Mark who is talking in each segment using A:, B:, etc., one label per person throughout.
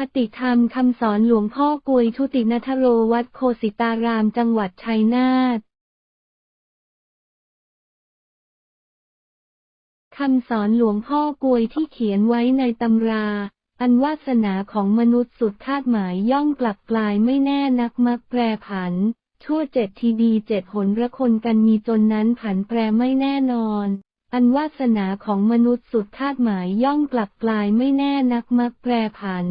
A: คติธรรมคำสอนหลวงพ่อกวยทุตินัทโรวัดโคสิตารามจังหวัดชัยนาทคำสอนหลวงพ่อกวยที่เขียนไว้ในตำรา อันวาสนาของมนุษย์สุดคาดหมายย่อมกลับกลายไม่แน่นักมักแปรผัน ชั่วเจ็ดทีดีเจ็ดหนระคนกันมีจนนั้นผันแปรไม่แน่นอน อันวาสนาของมนุษย์สุดคาดหมายย่อมกลับกลายไม่แน่นักมักแปรผัน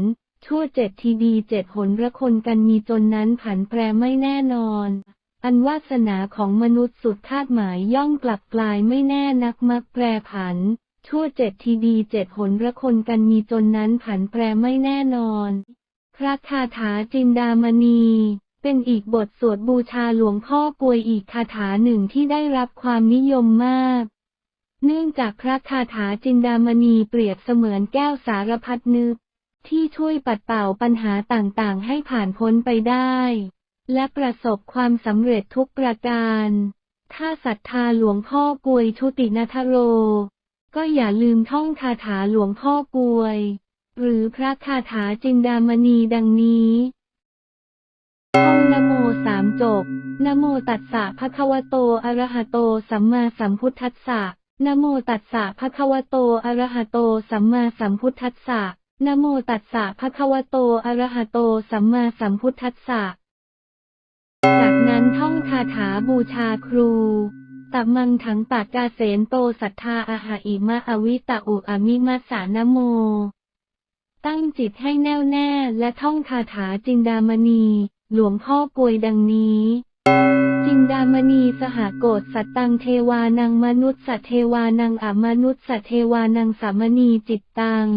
A: ชั่วเจ็ดทีดีเจ็ดหนระคนกันมีจนนั้นผันแปรไม่แน่นอน อันวาสนาของมนุษย์สุดคาดหมายย่อมกลับกลายไม่แน่นักมักแปรผัน ชั่วเจ็ดทีดีเจ็ดหนระคนกันมีจนนั้นผันแปรไม่แน่นอน พระคาถาจินดามณีเป็นอีกบทสวดบูชาหลวงพ่อกวยอีกคาถาหนึ่งที่ได้รับความนิยมมาก เนื่องจากพระคาถาจินดามณีเปรียบเสมือนแก้วสารพัดนึก ที่ช่วยปัดเป่าปัญหาต่างๆ ให้ผ่านพ้นไปได้ และประสบความสำเร็จทุกประการ ถ้าศรัทธาหลวงพ่อกวยชุตินัทโร ก็อย่าลืมท่องคาถาหลวงพ่อกวย หรือพระคาถาจินดามณีดังนี้ท่องนโมสามจบ นโมตัสสะภะคะวะโตอะระหะโตสัมมาสัมพุทธัสสะ นโมตัสสะภะคะวะโตอะระหะโตสัมมาสัมพุทธัสสะ นะโมตัสสะภะคะวะโต อะระหะโต สัมมาสัมพุทธัสสะ จากนั้นท่องคาถาบูชาครู ตัมังถังปากกาเสนโตสัทธาอาหาอิมะอวิตะอุอมิมัสานโม ตั้งจิตให้แน่วแน่และท่องคาถาจินดามณี หลวงพ่อกวยดังนี้จินดามณีสหโกฏสัตตังเทวานังมนุษย์สัตเทวานังอมนุษย์สัตเทวานังสามณีจิตตัง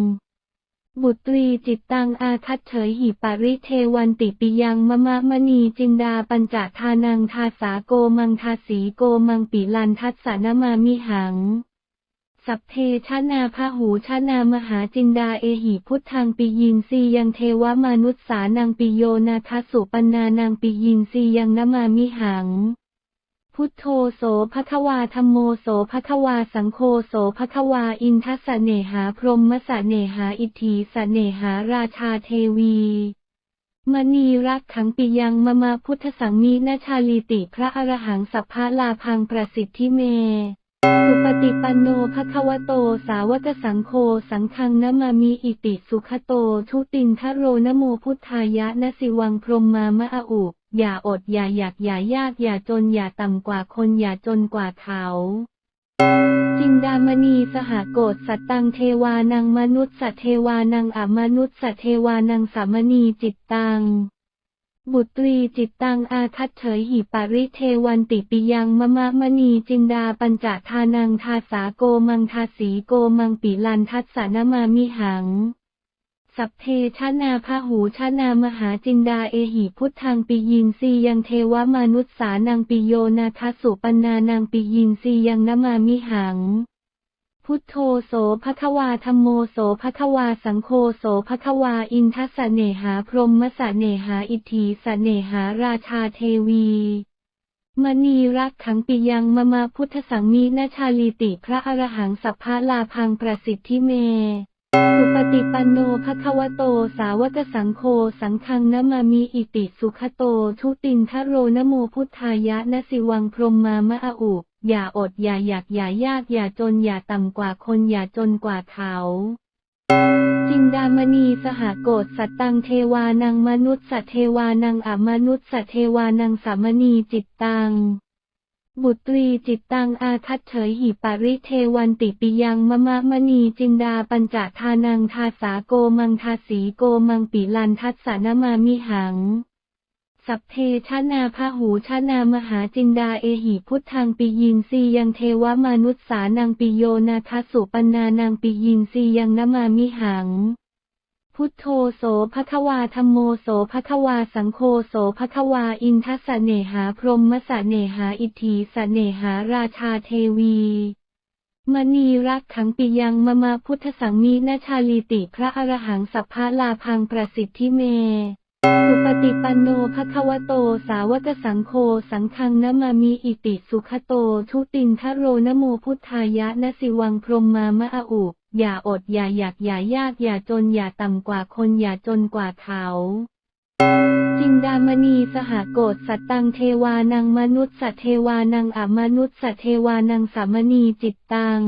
A: บุตรีจิตตังอาคัตเฉยหิปาริเทวันติปิยังมะมะมณีจินดาปัญจทานังทาสาโกมังทาสีโกมังปิลันทัสสานมามิหัง สัพเพชนาพหูชนามหาจินดาเอหิพุทธังปิยินซียังเทวมนุษสานังปิโยนาทสุปนานังปิยินซียังนมามิหัง พุทโธโสภควาธรรมโมโสภควาสังโฆโสภควาอินทสสเนหาพรหมสเนหาอิทธิสเนหาราชาเทวีมณีรักขังปิยังมมาพุทธสังมีนาชาลีติพระอรหังสัพพะลาพังประสิทธิเม สุปฏิปันโนภควโต สาวกสังโฆ สังฆังนมามิอิติสุขโต ทุตินทโรนโมพุทธายะนสิวังพรหมมามะอุอย่าอดอย่าอยากอย่ายากอย่าจนอย่าต่ำกว่าคนอย่าจนกว่าเขาจินดามณีสหโกฏสัตตังเทวานังมนุษย์สัตเทวานังอมนุษย์สัตเทวานังสามณีจิตตัง บุตรีจิตตังอาคัตเฉยหิปาริเทวันติปิยังมะมะมณีจินดาปัญจทานังทาสาโกมังทาสีโกมังปิลันทัสสานมามิหัง สัพเพชนาพหูชนามหาจินดาเอหิพุทธังปิยินซียังเทวมนุษสานังปิโยนาทสุปนานังปิยินซียังนมามิหัง พุทโธโสภควาธรรมโมโสภควาสังโฆโสภควาอินทสสเนหาพรหมสเนหาอิทธิสเนหาราชาเทวีมณีรักขังปิยังมมาพุทธสังมีนาชาลีติพระอรหังสัพพะลาพังประสิทธิเม สุปฏิปันโนภควโต สาวกสังโฆ สังฆังนมามิอิติสุขโต ทุตินทโรนโมพุทธายะนสิวังพรหมมามะอุอย่าอดอย่าอยากอย่ายากอย่าจนอย่าต่ำกว่าคนอย่าจนกว่าเขาจินดามณีสหโกฏสัตตังเทวานังมนุษย์สัตเทวานังอมนุษย์สัตเทวานังสามณีจิตตัง บุตรีจิตตังอาคัตเฉยหิปาริเทวันติปิยังมะมะมณีจินดาปัญจทานังทาสาโกมังทาสีโกมังปิลันทัสสานมามิหัง สัพเพชนาพหูชนามหาจินดาเอหิพุทธังปิยินซียังเทวมนุษสานังปิโยนาทสุปนานังปิยินซียังนมามิหัง พุทโธโสภควาธรรมโมโสภควาสังโฆโสภควาอินทัสสเนหาพรหมสเนหาอิทธิสเนหาราชาเทวีมณีรักขังปิยังมมาพุทธสังมีนาชาลีติพระอรหังสัพพะลาพังประสิทธิเม สุปฏิปันโนภควโต สาวกสังโฆ สังฆังนมามิอิติสุขโต ทุตินทโรนโมพุทธายะนสิวังพรมมามะอุอย่าอดอย่าอยากอย่ายากอย่าจนอย่าต่ำกว่าคนอย่าจนกว่าเขาจินดามณีสหโกฏสัตตังเทวานังมนุษย์สัตเทวานังอมนุษย์สัตเทวานังสามณีจิตตัง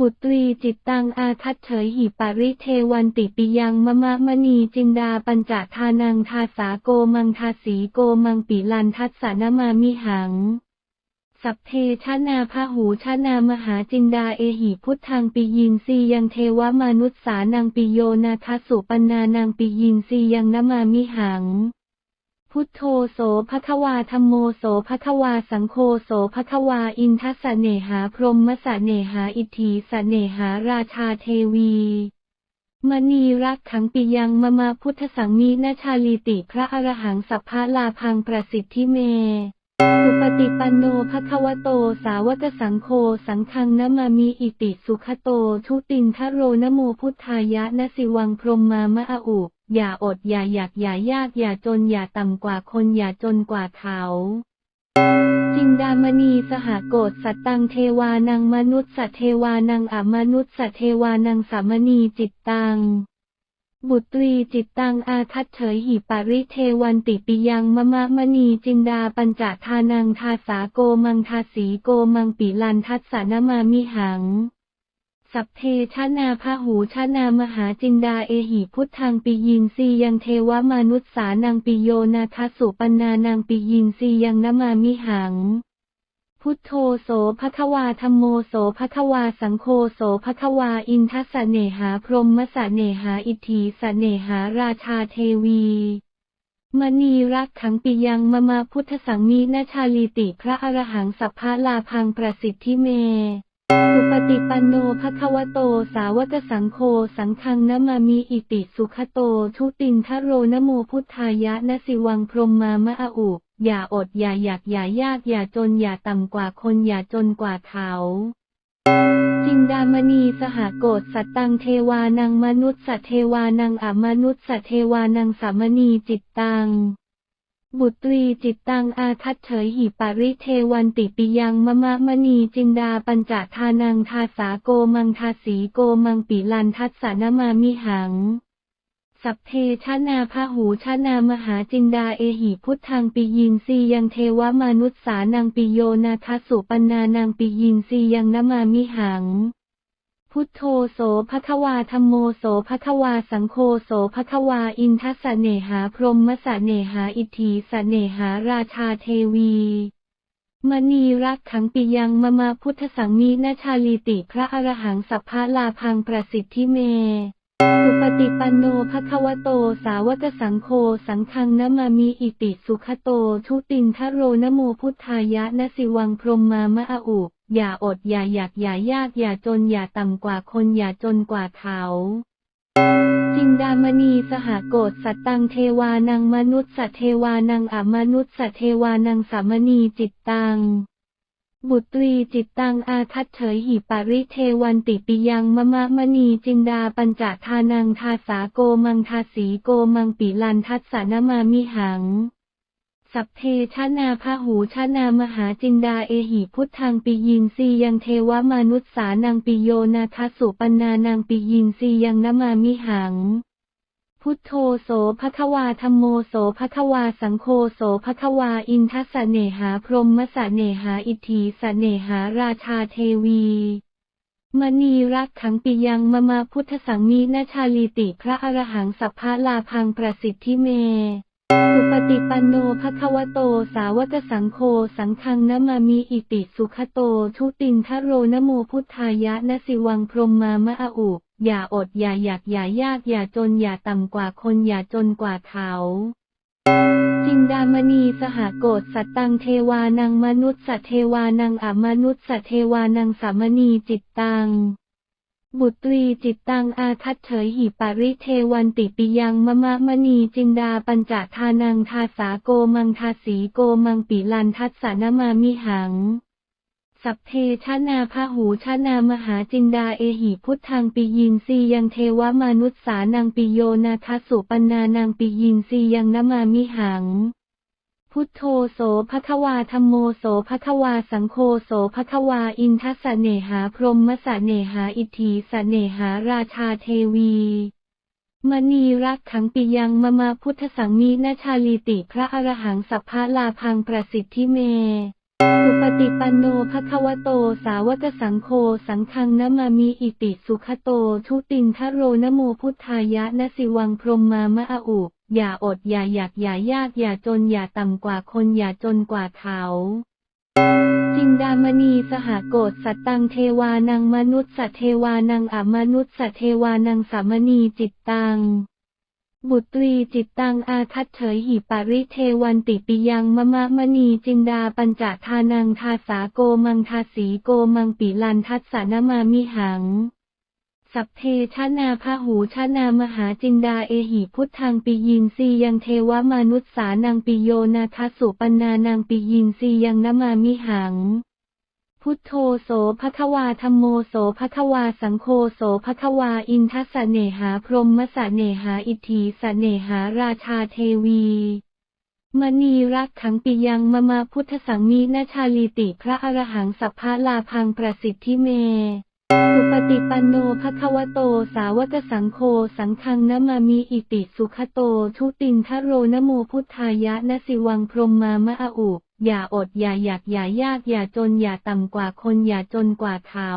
A: บุตรีจิตตังอาทัตเฉยหิปาริเทวันติปิยังมะมะมณีจินดาปัญจทานังทาสาโกมังทาสีโกมังปิลันทัสสานมามิหัง สัพเพชนาพหูชนามหาจินดาเอหิพุทธังปิยินซียังเทวมนุษสานังปิโยนาทัสุปนานังปิยินซียังนมามิหัง พุทโธโสภควาธรรมโมโสภควาสังโฆโสภควาอินทัสเนหาพรหมสเนหาอิทธิสเนหาราชาเทวีมณีรักขังปิยังมมาพุทธสังมีนาชาลีติพระอรหังสัพพะลาพังประสิทธิเม สุปฏิปันโนภควโตสาวกสังโฆสังฆังนะมามิอิติสุขโต ทุตินทโรนโมพุทธายะนสิวังพรหมมามะอุ อย่าอดอย่าอยากอย่ายากอย่าจนอย่าต่ำกว่าคนอย่าจนกว่าเขาจินดามณีสหโกฏสัตตังเทวานังมนุษย์สัตเทวานังอมนุษย์สัตเทวานังสามณีจิตตัง บุตรีจิตตังอาทัตเฉยหิปาริเทวันติปิยังมะมะมณีจินดาปัญจทานังทาสาโกมังทาสีโกมังปิลันทัสสานมามิหัง สัพเพชนาพหูชนามหาจินดาเอหิพุทธังปิยินซียังเทวมนุษสานังปิโยนาทัสสุปนานังปิยินซียังนมามิหัง พุทโธโสภควาธรรมโมโสภควาสังโฆโสภควาอินทสสเนหาพรหมสเนหาอิทธิสเนหาราชาเทวีมณีรักขังปิยังมมาพุทธสังมีนาชาลีติพระอรหังสัพพะลาพังประสิทธิเม สุปฏิปันโนภควโต สาวกสังโฆ สังฆังนะมามิอิติสุขโต ทุตินทโรนโมพุทธายะนสิวังพรหมมามะอุอย่าอดอย่าอยากอย่ายากอย่าจนอย่าต่ำกว่าคนอย่าจนกว่าเขาจินดามณีสหโกฏสัตตังเทวานังมนุษย์สัตเทวานังอมนุษย์สัตเทวานังสามณีจิตตัง บุตรีจิตตังอาทัตเฉยหิปาริเทวันติปิยังมะมะมณีจินดาปัญจทานังทาสาโกมังทาสีโกมังปิลันทัสสานมามิหัง สัพเพชนาพหูชนามหาจินดาเอหิพุทธังปิยินซียังเทวมนุษสานังปิโยนาทัสุปนานังปิยินซียังนมามิหัง พุทโธโสภควาธรรมโมโสภควาสังโฆโสภควาอินทสเนหาพรหมสเนหาอิทธิสเนหาราชาเทวีมณีรักขังปิยังมมาพุทธสังมีนาชาลีติพระอรหังสัพพะลาพังประสิทธิเม สุปฏิปันโนภควโตสาวกสังโฆสังฆังนะมามิอิติสุขโต ทุตินทโรนโมพุทธายะนสิวังพรหมมามะอุ อย่าอดอย่าอยากอย่ายากอย่าจนอย่าต่ำกว่าคนอย่าจนกว่าเขาจินดามณีสหโกฏสัตตังเทวานังมนุษย์สัตเทวานังอมนุษย์สัตเทวานังสามณีจิตตัง บุตรีจิตตังอาทัตเฉยหิปาริเทวันติปิยังมะมะมณีจินดาปัญจทานังทาสาโกมังทาสีโกมังปิลันทัสสานมามิหัง สัพเพชนาพหูชนามหาจินดาเอหิพุทธังปิยินซียังเทวมนุษสานังปิโยนาทัสสุปนานังปิยินซียังนมามิหัง พุทโธโสภควาธรรมโมโสภควาสังโฆโสภควาอินทัสเนหาพรหมสเนหาอิทธิสเนหาราชาเทวีมณีรักขังปิยังมมาพุทธสังมีนาชาลีติพระอรหังสัพพะลาพังประสิทธิเม สุปฏิปันโนภควโต สาวกสังโฆ สังฆังนะมามิอิติสุขโต ทุตินทโรนะโมพุทธายะนสิวังพรหมมามะอุอย่าอดอย่าอยากอย่ายากอย่าจนอย่าต่ำกว่าคนอย่าจนกว่าเขาจินดามณีสหโกฏสัตตังเทวานังมนุษย์สัตเทวานังอมนุษย์สัตเทวานังสามณีจิตตัง บุตรีจิตตังอาทัตเฉยหิปาริเทวันติปิยังมะมะมณีจินดาปัญจทานังทาสาโกมังทาสีโกมังปิลันทัสสานมามิหัง สัพเพชนาพหูชนามหาจินดาเอหิพุทธังปิยินซียังเทวมนุษสานังปิโยนาทสุปนานังปิยินซียังนมามิหัง พุทโธโสภควาธรรมโมโสภควาสังโฆโสภควาอินทสเนหาพรหมสเนหาอิทธิสเนหาราชาเทวีมณีรักขังปิยังมมาพุทธสังมีนาชาลีติพระอรหังสัพพะลาพังประสิทธิเม สุปฏิปันโนภควโตสาวกสังโฆสังฆังนะมามิอิติสุขโต ทุตินทโรนโมพุทธายะนสิวังพรหมมามะอุ อย่าอดอย่าอยากอย่ายากอย่าจนอย่าต่ำกว่าคนอย่าจนกว่าเขาจินดามณีสหโกฏสัตตังเทวานังมนุษย์สเทวานังอมนุษย์สเทวานังสามณีจิตตัง บุตรีจิตตังอาทัตเถยหิปาริเทวันติปิยังมะมะมณีจินดาปัญจทานังทาสาโกมังทาสีโกมังปิลันทัสสานมามิหัง สัพเพชนาพหูชนามหาจินดาเอหิพุทธังปิยินซียังเทวมนุษสานังปิโยนาทสุปนานังปิยินซียังนมามิหัง พุทโธโสภควาธรรมโมโสภควาสังโฆโสภควาอินทสเนหาพรหมสเนหาอิทธิสเนหาราชาเทวีมณีรักขังปิยังมมาพุทธสังมีนาชาลีติพระอรหังสัพพะลาพังประสิทธิเม สุปฏิปันโนภควโต สาวกสังโฆ สังฆังนะมามีอิติสุขโต ทุตินทโรนะโมพุทธายะนะสิวังพรมมามะอุอย่าอดอย่าอยากอย่ายากอย่าจนอย่าต่ำกว่าคนอย่าจนกว่าเขา